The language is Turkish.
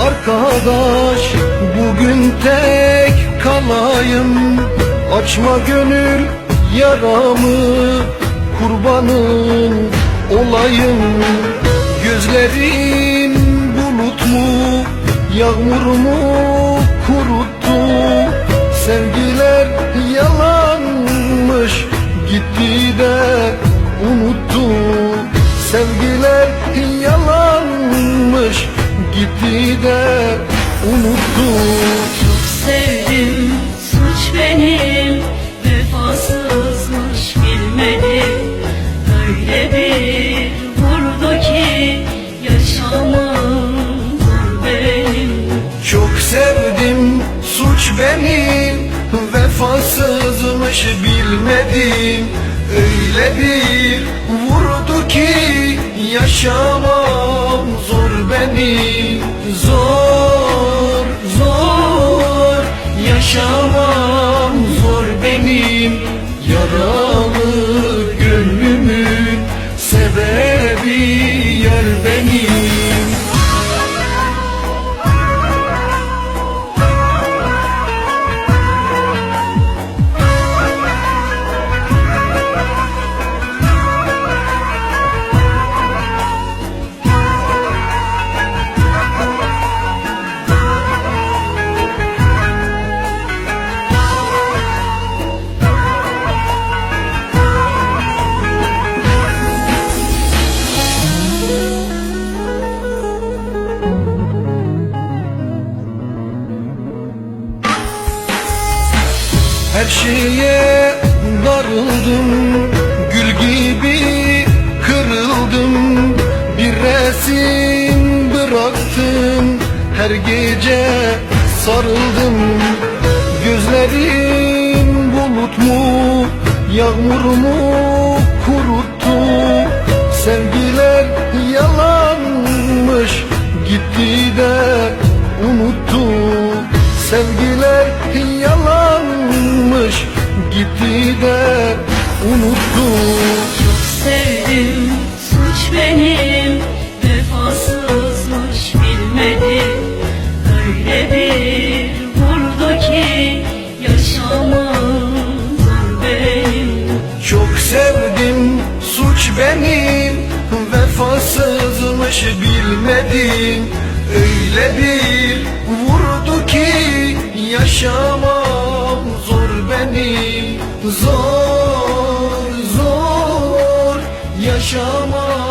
arkadaş. Bugün tek kalayım. Açma gönül yaramı Kurbanın olayım. Gözlerin bulut mu Yağmur mu kuruttu? Sevgiler yalanmış Gitti de unuttu. Sevgiler yalanmış Gitti de unuttu Sevdim suç benim. Vefasızmış bilmedim. Öyle bir vurdu ki Yaşamım benim. Çok sevdim suç benim. Vefasızmış bilmedim. Öyle bir vurdu ki Yaşamam Yaşamam zor benim Yaralı gönlümün Sebebi Her şeye darıldım Gül gibi kırıldım. Bir resim bıraktım Her gece sarıldım. Gözlerim bulut mu Yağmur mu kuruttu? Sevgiler yalanmış Gitti de unuttu. Sevgiler yalanmış Gitti de unuttu Sevdim suç benim. Vefasızmış bilmedim. Öyle bir vurdu ki Yaşamım zor benim. Çok sevdim suç benim. Vefasızmış bilmedim. Öyle bir vurdu ki zor